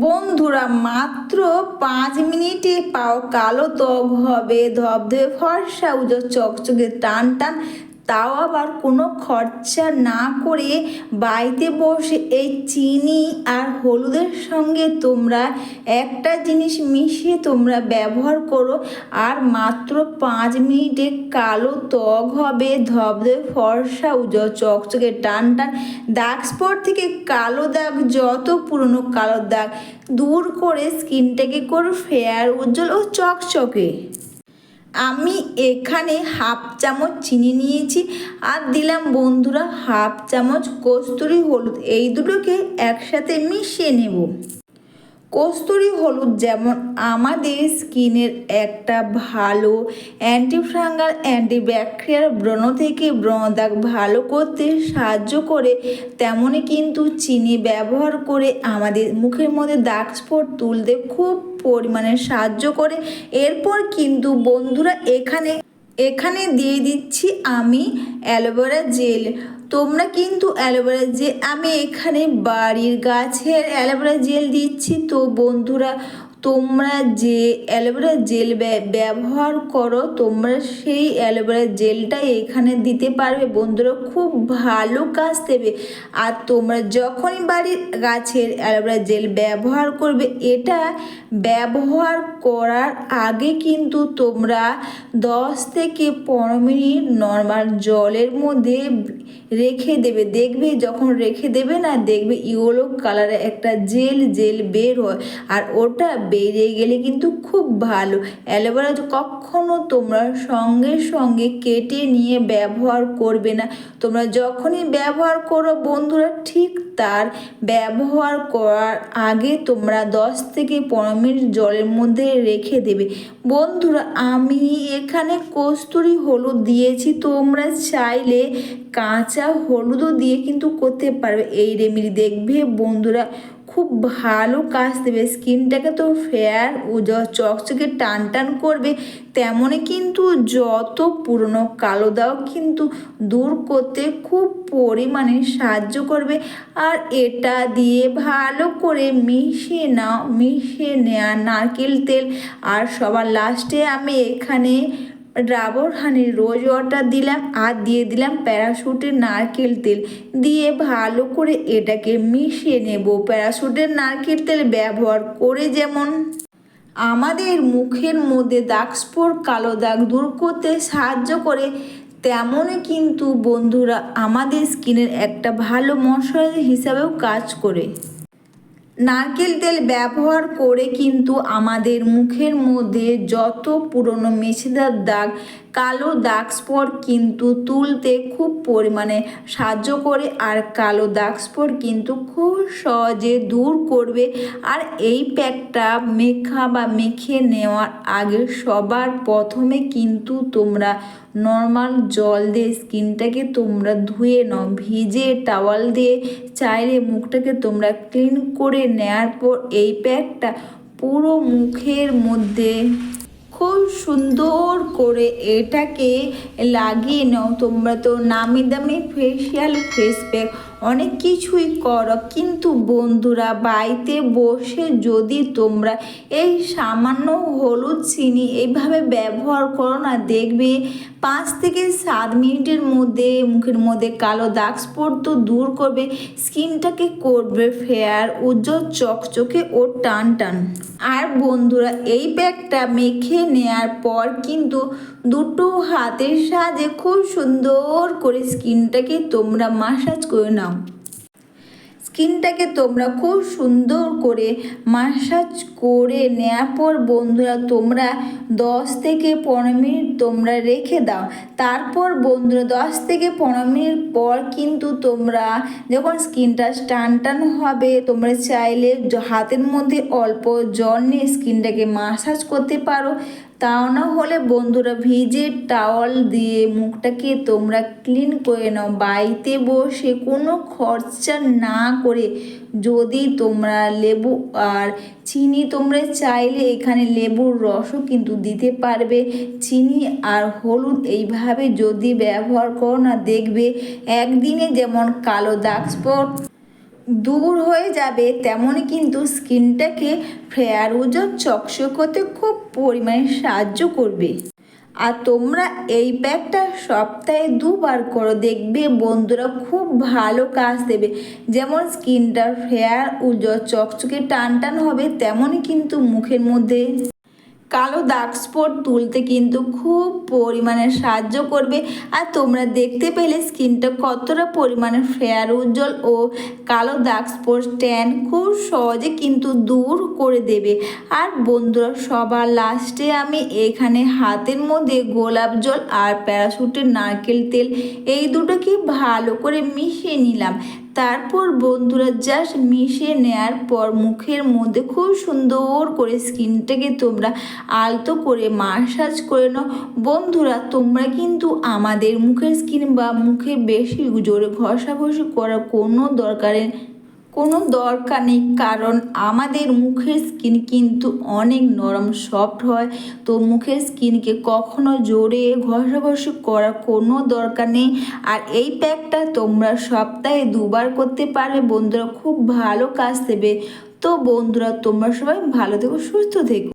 বন্ধুরা মাত্র পাঁচ মিনিটে পাও কালো ত্বক হবে। ধবধবে ফর্সা উজো চকচকে টান টান তাও আবার কোনো খরচা না করে বাড়িতে বসে এই চিনি আর হলুদের সঙ্গে তোমরা একটা জিনিস মিশিয়ে তোমরা ব্যবহার করো। আর মাত্র পাঁচ মিনিটে কালো ত্বক হবে, ধবধবে ফর্সা উজো চকচকে টান টান। দাগ স্পট থেকে কালো দাগ, যত পুরনো কালো দাগ, দূর করে স্কিনটাকে করো ফেয়ার উজ্জ্বল ও চকচকে। আমি এখানে হাফ চামচ চিনি নিয়েছি আর দিলাম বন্ধুরা হাফ চামচ কস্তুরি হলুদ। এই দুটোকে একসাথে মিশিয়ে নেব। কস্তুরি হলুদ যেমন আমাদের স্কিনের একটা ভালো অ্যান্টিফ্রাঙ্গাল অ্যান্টিব্যাকটেরিয়াল ব্রণ থেকে ব্রণ দাগ ভালো করতে সাহায্য করে তেমনই কিন্তু চিনি ব্যবহার করে আমাদের মুখের মধ্যে দাগ স্পট তুলতে খুব পরিমাণে সাহায্য করে। এরপর কিন্তু বন্ধুরা এখানে এখানে দিয়ে দিচ্ছি আমি অ্যালোভেরা জেল। তোমরা কিন্তু অ্যালোভেরা জেল আমি এখানে বাড়ির গাছের অ্যালোভেরা জেল দিচ্ছি। তো বন্ধুরা তোমরা যে অ্যালোভেরা জেল ব্যবহার করো, তোমরা সেই অ্যালোভেরা জেলটা এখানে দিতে পারবে। বন্ধুরা, খুব ভালো কাজ দেবে। আর তোমরা যখনই বাড়ির গাছের অ্যালোভেরা জেল ব্যবহার করবে, এটা ব্যবহার করার আগে কিন্তু তোমরা দশ থেকে পনেরো মিনিট নর্মাল জলের মধ্যে রেখে দেবে। দেখবে, যখন রেখে দেবে না, দেখবে ইয়েলো কালারের একটা জেল জেল বের হয়। আর ওটা বেরিয়ে গেলে কিন্তু খুব ভালো। অ্যালোভেরা কখনো তোমরা সঙ্গে সঙ্গে কেটে নিয়ে ব্যবহার করবে না। তোমরা যখনই ব্যবহার করো বন্ধুরা, ঠিক তার ব্যবহার করার আগে তোমরা দশ থেকে পনেরো মিনিট জলের মধ্যে রেখে দেবে। বন্ধুরা, আমি এখানে কস্তুরি হলুদ দিয়েছি। তোমরা চাইলে কাঁচা হলুদও দিয়ে কিন্তু করতে পারবে। এই রেমেডি দেখবে বন্ধুরা। খুব ভালো কাজ দেবে। স্কিনটাকে তো ফেয়ার, ও চকচকে টান টান করবে তেমনই কিন্তু যত পুরনো কালো দাগ কিন্তু দূর করতে খুব পরিমাণে সাহায্য করবে। আর এটা দিয়ে ভালো করে মিশিয়ে নাও, মিশিয়ে নেওয়া নারকেল তেল। আর সবার লাস্টে আমি এখানে ডাবর হানির রোজ ওয়াটার দিলাম আর দিয়ে দিলাম প্যারাশুটের নারকেল তেল। দিয়ে ভালো করে এটাকে মিশিয়ে নেব। প্যারাশুটের নারকেল তেল ব্যবহার করে যেমন আমাদের মুখের মধ্যে দাগ স্পট কালো দাগ দূর করতে সাহায্য করে, তেমনই কিন্তু বন্ধুরা আমাদের স্কিনের একটা ভালো মশলা হিসাবেও কাজ করে। নারকেল তেল ব্যবহার করে কিন্তু আমাদের মুখের মধ্যে যত পুরনো মেছেদার দাগ কালো দাগ স্পট কিন্তু তুলতে খুব পরিমাণে সাহায্য করে, আর কালো দাগ স্পট কিন্তু খুব সহজে দূর করবে। আর এই প্যাকটা মেখা বা মেখে নেওয়ার আগে সবার প্রথমে কিন্তু তোমরা নর্মাল জল দিয়ে স্কিনটাকে তোমরা ধুয়ে নাও, ভিজে টাওয়াল দিয়ে। চাইলে মুখটাকে তোমরা ক্লিন করে নেওয়ার পর এই প্যাকটা পুরো মুখের মধ্যে খুব সুন্দর করে এটাকে লাগিয়ে নাও। তোমরা তো নামি দামি ফেসিয়াল ফেস প্যাক অনেক কিছুই করো, কিন্তু বন্ধুরা বাড়িতে বসে যদি তোমরা এই সামান্য হলুদ চিনি এইভাবে ব্যবহার করো না, দেখবে পাঁচ থেকে সাত মিনিটের মধ্যে মুখের মধ্যে কালো দাগ স্পট তো দূর করবে, স্কিনটাকে করবে ফেয়ার, উজ্জ্বল চকচকে ও টান টান। আর বন্ধুরা, এই প্যাকটা মেখে নেয়ার পর কিন্তু দুটো হাতের সাহায্যে খুব সুন্দর করে স্কিনটাকে তোমরা মাসাজ করে নাও। স্কিনটাকে তোমরা খুব সুন্দর করে মাসাজ করে নেওয়ার পর বন্ধুরা, তোমরা দশ থেকে পনেরো মিনিট তোমরা রেখে দাও। তারপর বন্ধুরা, দশ থেকে পনেরো মিনিট পর কিন্তু তোমরা যখন স্কিনটা টান টান হবে, তোমরা চাইলে হাতের মধ্যে অল্প জল নিয়ে স্কিনটাকে মাসাজ করতে পারো। তাও না হলে বন্ধুরা ভিজে টাওয়াল দিয়ে মুখটাকে তোমরা ক্লিন করে নাও। বাড়িতে বসে কোনো খরচা না করে যদি তোমরা লেবু আর চিনি তোমরা চাইলে এখানে লেবুর রসও কিন্তু দিতে পারবে। চিনি আর হলুদ এইভাবে যদি ব্যবহার করো না, দেখবে একদিনে যেমন কালো দাগ স্পট দূর হয়ে যাবে, তেমনই কিন্তু স্কিনটাকে ফেয়ার উজ্জ্বল চকচক করতে খুব পরিমাণে সাহায্য করবে। আর তোমরা এই প্যাকটা সপ্তাহে দুবার করো দেখবে, বন্ধুরা খুব ভালো কাজ দেবে। যেমন স্কিনটা ফেয়ার উজ্জ্বল চকচকে টান টান হবে, তেমনই কিন্তু মুখের মধ্যে। কালো দাগ স্পট তুলতে কিন্তু খুব পরিমাণে সাহায্য করবে। আর তোমরা দেখতে পেলে স্কিনটা কতটা পরিমাণে ফেয়ার, উজ্জ্বল ও কালো দাগ স্পট ট্যান খুব সহজে কিন্তু দূর করে দেবে। আর বন্ধুরা, সবার লাস্টে আমি এখানে হাতের মধ্যে গোলাপ জল আর প্যারাশুটের নারকেল তেল, এই দুটোকে ভালো করে মিশিয়ে নিলাম। তারপর বন্ধুরা জাস্ট মিশিয়ে নেয়ার পর মুখের মধ্যে খুব সুন্দর করে স্কিনটাকে তোমরা আলতো করে মাসাজ করে নাও। বন্ধুরা, তোমরা কিন্তু আমাদের মুখের স্কিন বা মুখে বেশি জোরে ঘষাঘষি করার কোনো দরকারে কোনো দরকার নেই, কারণ আমাদের মুখের স্কিন কিন্তু অনেক নরম সফট হয়। তো মুখের স্কিনকে কখনো জোরে ঘষাঘষি করার কোনো দরকার নেই। আর এই প্যাকটা তোমরা সপ্তাহে দুবার করতে পারবে। বন্ধুরা খুব ভালো কাজ দেবে। তো বন্ধুরা, তোমরা সবাই ভালো থেকো, সুস্থ থেকো।